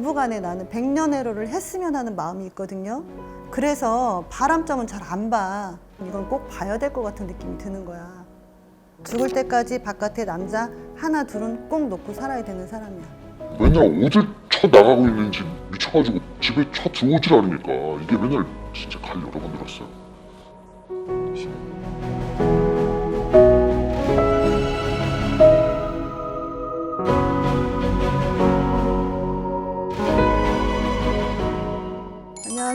부부간에 나는 백년해로를 했으면 하는 마음이 있거든요. 그래서 바람점은 잘 안 봐. 이건 꼭 봐야 될 것 같은 느낌이 드는 거야. 죽을 때까지 바깥에 남자 하나 둘은 꼭 놓고 살아야 되는 사람이야. 맨날 어딜 쳐 나가고 있는지 미쳐가지고 집에 쳐 들어오질 않으니까 이게 맨날 진짜 갈 여러 번 들었어요.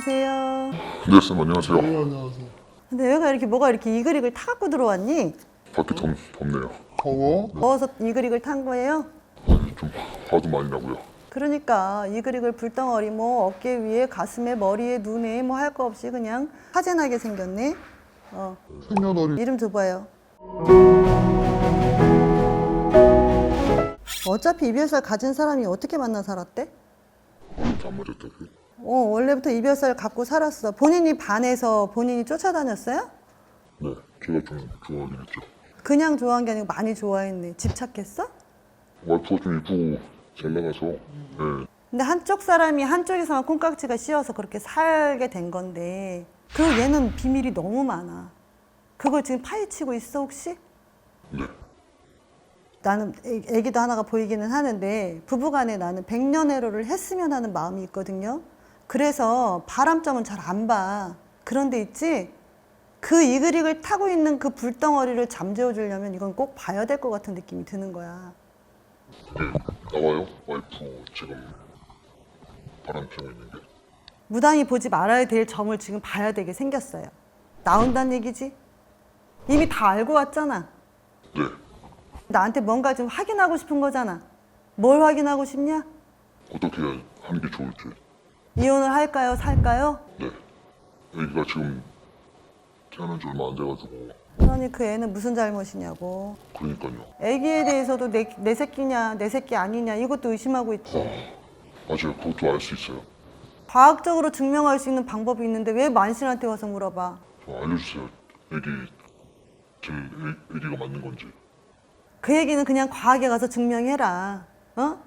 안녕하세요. 네, 쌤 안녕하세요. 안녕하세요. 근데 여기가 이렇게 뭐가 이렇게 이글이글 타갖고 들어왔니? 밖에 덥, 덥네요. 더워? 더워서 이글이글 탄 거예요? 아니, 좀 화도 많이 나고요. 그러니까 이글이글 불덩어리 뭐 어깨 위에 가슴에 머리에 눈에 뭐 할 거 없이 그냥 화재나게 생겼네. 어 생년월일 이름 줘봐요. 어차피 이별살 가진 사람이 어떻게 만나 살았대? 안 맞았다고요? 어 원래부터 이별살 갖고 살았어. 본인이 반해서 본인이 쫓아다녔어요? 네, 제가 좀 좋아하긴 했죠. 그냥 좋아한 게 아니고 많이 좋아했네. 집착했어? 와이프가 좀 이쁘고 잘 나가서 네, 근데 한쪽 사람이 한쪽에서만 콩깍지가 씌어서 그렇게 살게 된 건데 그 얘는 비밀이 너무 많아. 그걸 지금 파헤치고 있어 혹시? 네. 나는 애- 애기도 하나가 보이기는 하는데 부부간에 나는 백년해로를 했으면 하는 마음이 있거든요. 그래서 바람점은 잘 안 봐. 그런데 있지 그 이글이글 타고 있는 그 불덩어리를 잠재워 주려면 이건 꼭 봐야 될 것 같은 느낌이 드는 거야. 네, 나와요? 와이프 지금 바람 피고 있는 게. 무당이 보지 말아야 될 점을 지금 봐야 되게 생겼어요. 나온다는 얘기지? 이미 다 알고 왔잖아. 네, 나한테 뭔가 좀 확인하고 싶은 거잖아. 뭘 확인하고 싶냐? 어떻게 하는 게 좋을지. 이혼을 할까요? 살까요? 네, 애기가 지금 태어난 지 얼마 안 돼가지고 그러니 그 애는 무슨 잘못이냐고. 그러니까요. 애기에 대해서도 내, 내 새끼냐, 내 새끼 아니냐, 이것도 의심하고 있지. 맞아요, 그것도 알 수 있어요. 과학적으로 증명할 수 있는 방법이 있는데 왜 만신한테 와서 물어봐? 저 알려주세요. 애기 제 애, 애기가 맞는 건지. 그 얘기는 그냥 과학에 가서 증명해라. 어?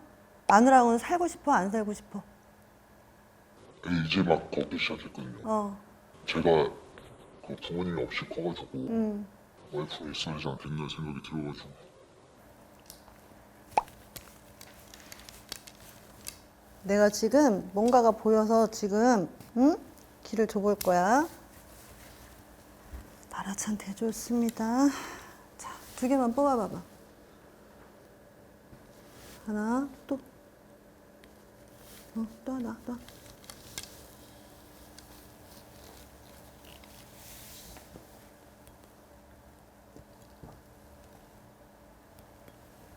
마누라하고는 살고 싶어, 안 살고 싶어? 이제 막 걷기 시작했거든요. 어. 제가 그 부모님이 없이 커가지고 음. 와이프가 있어야 하지 않겠나 생각이 들어가지고 내가 지금 뭔가가 보여서 지금 응? 길을 줘볼 거야. 마라찬 대좋습니다. 자, 두 개만 뽑아봐봐. 하나, 또. 어, 또 하나, 또. 하나.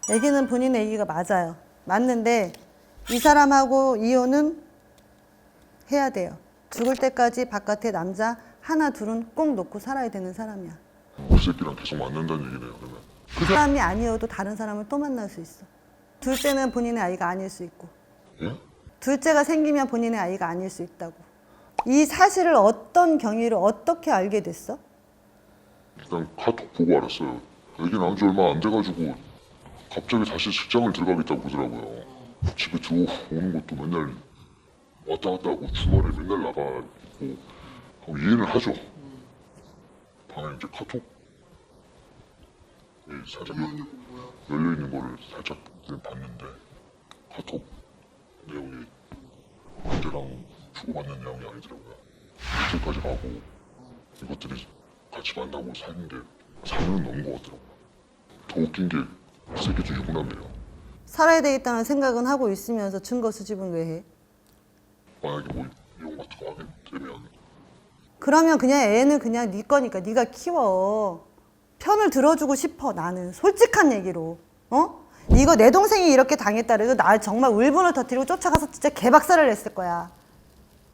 애기는 본인의 애기가 맞아요. 맞는데 이 사람하고 이혼은 해야 돼요. 죽을 때까지 바깥에 남자 하나 둘은 꼭 놓고 살아야 되는 사람이야. 그 새끼랑 계속 만난다는 얘기네요. 그러면 그 사람이 아니어도 다른 사람을 또 만날 수 있어. 둘째는 본인의 아이가 아닐 수 있고 예? 둘째가 생기면 본인의 아이가 아닐 수 있다고. 이 사실을 어떤 경위로 어떻게 알게 됐어? 일단 카톡 보고 알았어요. 애기 낳은 지 얼마 안 돼가지고 갑자기 다시 직장을 들어가겠다고 그러더라고요. 집에 들어오는 것도 맨날 왔다 갔다 하고 주말에 맨날 나가고 하고 이해는 하죠. 방에 이제 카톡 예, 살짝 열려 있는 거를 살짝 봤는데 카톡 내용이 그때랑 주고받는 내용이 아니더라고요. 이틀까지 가고 이것들이 같이 만나고 사는 게 4년 넘은 것 같더라고요. 더 웃긴 게이 새끼도 유부남이에요. 살아야 되겠다는 생각은 하고 있으면서 증거 수집은 왜 해? 만약에 뭐 같은 거 하게 되면 그러면 그냥 애는 그냥 네 거니까 네가 키워. 편을 들어주고 싶어 나는 솔직한 얘기로. 어? 이거 내 동생이 이렇게 당했다 그래도 나 정말 울분을 터뜨리고 쫓아가서 진짜 개박살을 냈을 거야.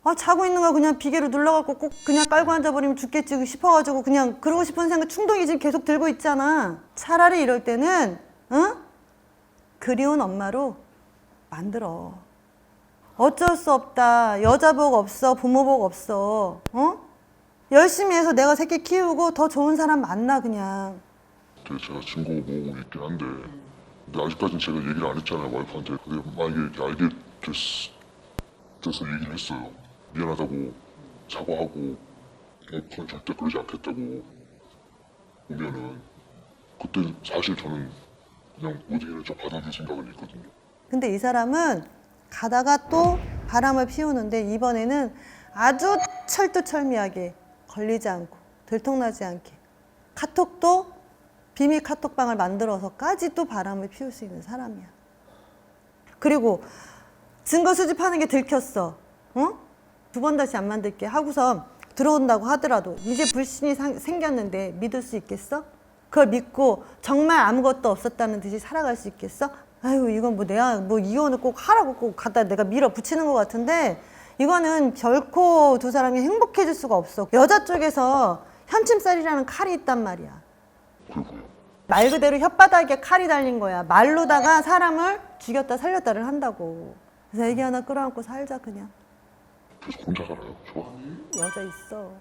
아 자고 있는 거 그냥 비계로 눌러갖고 꼭 그냥 깔고 앉아버리면 죽겠지 싶어가지고 그냥 그러고 싶은 생각 충동이 지금 계속 들고 있잖아. 차라리 이럴 때는 응? 그리운 엄마로 만들어. 어쩔 수 없다. 여자 복 없어. 부모 복 없어. 어? 열심히 해서 내가 새끼 키우고 더 좋은 사람 만나 그냥. 되게 제가 증거 모으고 있긴 한데 근데 아직까지는 제가 얘기를 안 했잖아요 와이프한테 근데 만약에 이렇게 알게 됐, 그래서 얘기를 했어요. 미안하다고 사과하고 앞으로 절대 그러지 않겠다고 오면은 그때 사실 저는 그냥 일을 좀 받아줄 생각은 있거든요. 근데 이 사람은 가다가 또 바람을 피우는데 이번에는 아주 철두철미하게 걸리지 않고 들통나지 않게 카톡도 비밀 카톡방을 만들어서까지 또 바람을 피울 수 있는 사람이야. 그리고 증거 수집하는 게 들켰어. 어? 두번 다시 안 만들게 하고서 들어온다고 하더라도 이제 불신이 상- 생겼는데 믿을 수 있겠어? 그걸 믿고 정말 아무것도 없었다는 듯이 살아갈 수 있겠어? 아유 이건 뭐 내가 뭐 이혼을 꼭 하라고 꼭 갖다 내가 밀어붙이는 것 같은데 이거는 결코 두 사람이 행복해질 수가 없어. 여자 쪽에서 현침살이라는 칼이 있단 말이야. 말 그대로 혓바닥에 칼이 달린 거야. 말로다가 사람을 죽였다 살렸다를 한다고. 그래서 애기 하나 끌어안고 살자 그냥. 그래서 혼자 살아요. 저 여자 있어.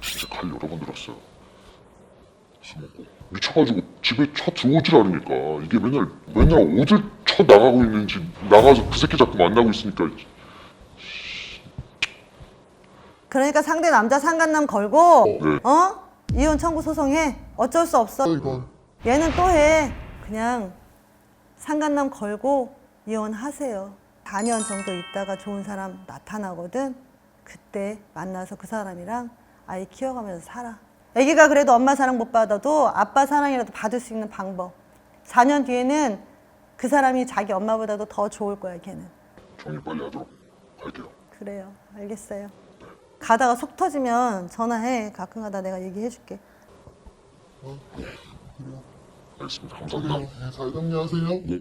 진짜 칼 여러 번 들었어요. 미쳐가지고 집에 쳐 들어오질 않으니까 이게 맨날 맨날 어딜 쳐 나가고 있는지 나가서 그 새끼 자꾸 만나고 있으니까 그러니까 상대 남자 상간남 걸고 네. 어? 이혼 청구 소송해. 어쩔 수 없어. 이건 얘는 또 해. 그냥 상간남 걸고 이혼하세요. 4년 정도 있다가 좋은 사람 나타나거든. 그때 만나서 그 사람이랑 아이 키워가면서 살아. 아기가 그래도 엄마 사랑 못 받아도 아빠 사랑이라도 받을 수 있는 방법. 4년 뒤에는 그 사람이 자기 엄마보다도 더 좋을 거야, 걔는. 정리 빨리 하도록 할게요. 그래요. 알겠어요. 가다가 속 터지면 전화해. 가끔 가다 내가 얘기해 줄게. 알겠습니다. 감사합니다. 네, 사장님 안녕하세요. 네.